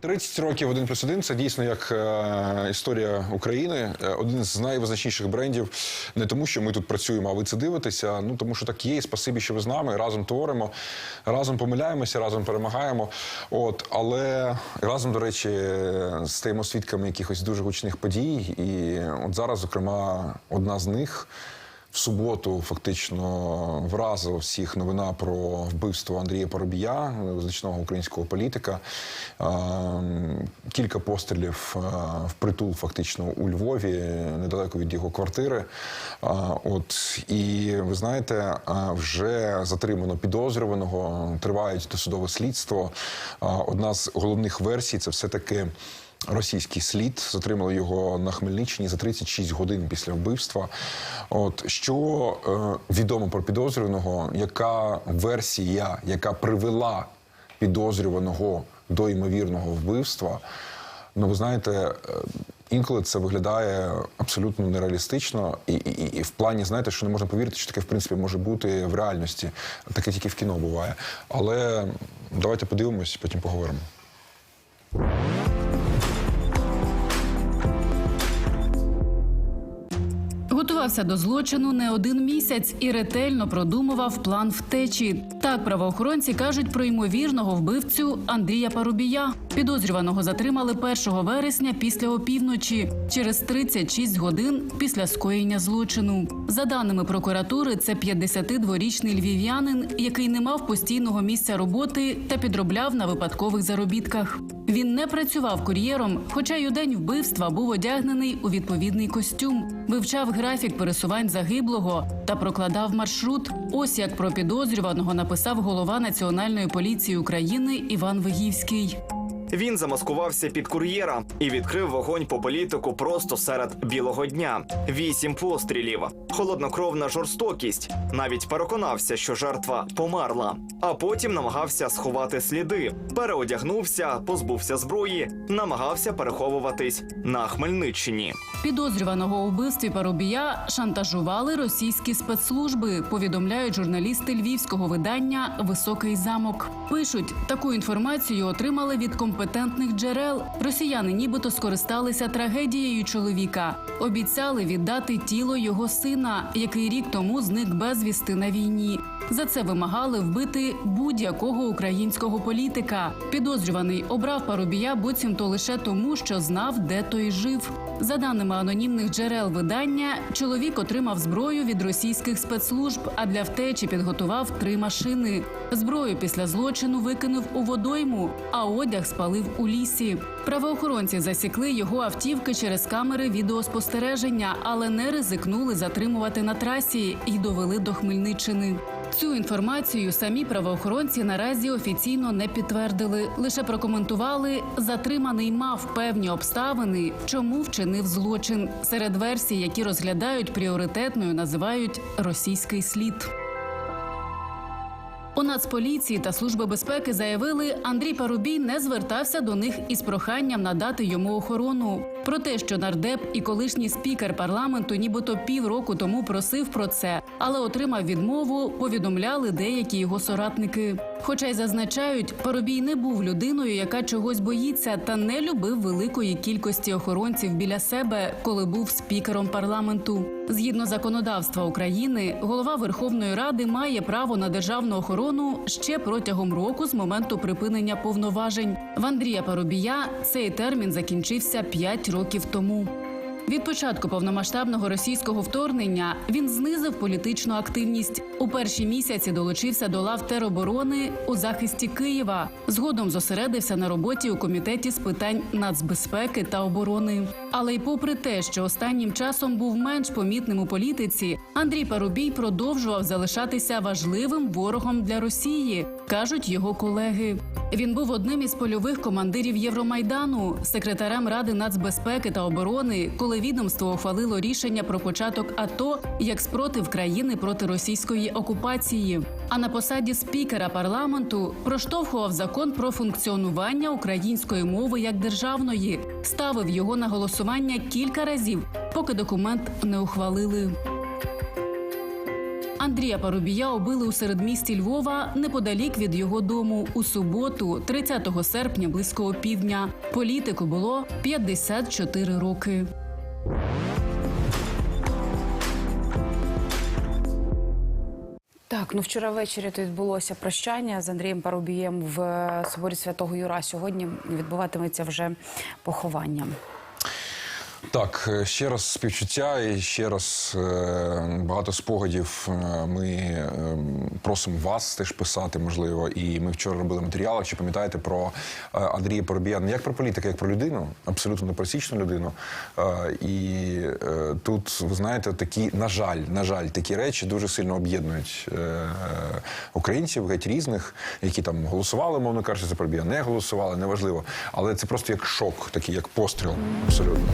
30 років один плюс один це дійсно як е, історія України, е, один з найвизначніших брендів. Не тому, що ми тут працюємо, а ви це дивитеся. Ну тому що так є. Спасибі, що ви з нами разом творимо, разом помиляємося, разом перемагаємо. От але разом, до речі, стаємо свідками якихось дуже гучних подій. І от зараз, зокрема, одна з них. В суботу фактично вразила всіх новина про вбивство Андрія Поробія, визначного українського політика. Ем, Кілька пострілів е, в притул, фактично у Львові, недалеко від його квартири. Е, От і ви знаєте, е, вже затримано підозрюваного, тривають досудове слідство. Е, Одна з головних версій це все таки. Російський слід затримали його на Хмельниччині за 36 годин після вбивства. От що е, відомо про підозрюваного, яка версія, яка привела підозрюваного до ймовірного вбивства? Ну, ви знаєте, е, інколи це виглядає абсолютно нереалістично, і, і, і в плані, знаєте, що не можна повірити, що таке в принципі може бути в реальності. Таке тільки в кіно буває. Але давайте подивимось, потім поговоримо. Готувався до злочину не один місяць і ретельно продумував план втечі. Так правоохоронці кажуть про ймовірного вбивцю Андрія Парубія. Підозрюваного затримали 1 вересня після опівночі, через 36 годин після скоєння злочину. За даними прокуратури, це 52-річний львів'янин, який не мав постійного місця роботи та підробляв на випадкових заробітках. Він не працював кур'єром, хоча й у день вбивства був одягнений у відповідний костюм, вивчав графік пересувань загиблого та прокладав маршрут. Ось як про підозрюваного написав голова Національної поліції України Іван Вигівський. Він замаскувався під кур'єра і відкрив вогонь по політику просто серед білого дня. Вісім пострілів, холоднокровна жорстокість. Навіть переконався, що жертва померла, а потім намагався сховати сліди. Переодягнувся, позбувся зброї, намагався переховуватись на Хмельниччині. Підозрюваного у вбивстві Парубія шантажували російські спецслужби. Повідомляють журналісти львівського видання Високий замок. Пишуть, таку інформацію отримали від компетентних джерел. Росіяни нібито скористалися трагедією чоловіка. Обіцяли віддати тіло його сина, який рік тому зник безвісти на війні. За це вимагали вбити будь-якого українського політика. Підозрюваний обрав Парубія буцімто лише тому, що знав, де той жив. За даними анонімних джерел видання, чоловік отримав зброю від російських спецслужб, а для втечі підготував три машини. Зброю після злочину викинув у водойму, а одяг спалив у лісі. Правоохоронці засікли його автівки через камери відеоспостереження, але не ризикнули затримувати на трасі і довели до Хмельниччини. Цю інформацію самі правоохоронці наразі офіційно не підтвердили, лише прокоментували, затриманий мав певні обставини, чому вчинив злочин. Серед версій, які розглядають пріоритетною, називають російський слід. У Нацполіції та Служби безпеки заявили, Андрій Парубій не звертався до них із проханням надати йому охорону. Про те, що нардеп і колишній спікер парламенту, нібито півроку тому просив про це, але отримав відмову, повідомляли деякі його соратники. Хоча й зазначають, Парубій не був людиною, яка чогось боїться, та не любив великої кількості охоронців біля себе, коли був спікером парламенту. Згідно законодавства України, голова Верховної Ради має право на державну охорону ще протягом року з моменту припинення повноважень. В Андрія Парубія цей термін закінчився 5 років тому. Від початку повномасштабного російського вторгнення він знизив політичну активність. У перші місяці долучився до лав тероборони у захисті Києва. Згодом зосередився на роботі у комітеті з питань нацбезпеки та оборони. Але й попри те, що останнім часом був менш помітним у політиці, Андрій Парубій продовжував залишатися важливим ворогом для Росії, кажуть його колеги. Він був одним із польових командирів Євромайдану, секретарем Ради нацбезпеки та оборони, коли відомство ухвалило рішення про початок АТО як спротив країни проти російської окупації. А на посаді спікера парламенту проштовхував закон про функціонування української мови як державної, ставив його на голосування кілька разів, поки документ не ухвалили. Андрія Парубія убили у середмісті Львова неподалік від його дому у суботу, 30 серпня, близько опівдня. Політику було 54 роки. Так, ну вчора ввечері тут відбулося прощання з Андрієм Парубієм в соборі святого Юра. Сьогодні відбуватиметься вже поховання. Так, е, ще раз співчуття і ще раз е, багато спогадів. Е, Ми е, просимо вас теж писати, можливо. І ми вчора робили матеріал. Чи пам'ятаєте про Андрія Поробія не як про політика, як про людину, абсолютно непросічну людину. І тут, ви знаєте, такі, на жаль, на жаль, такі речі дуже сильно об'єднують українців, геть різних, які там голосували, мовно кажучи, за Поробія, не голосували, неважливо. Але це просто як шок, такий як постріл, абсолютно.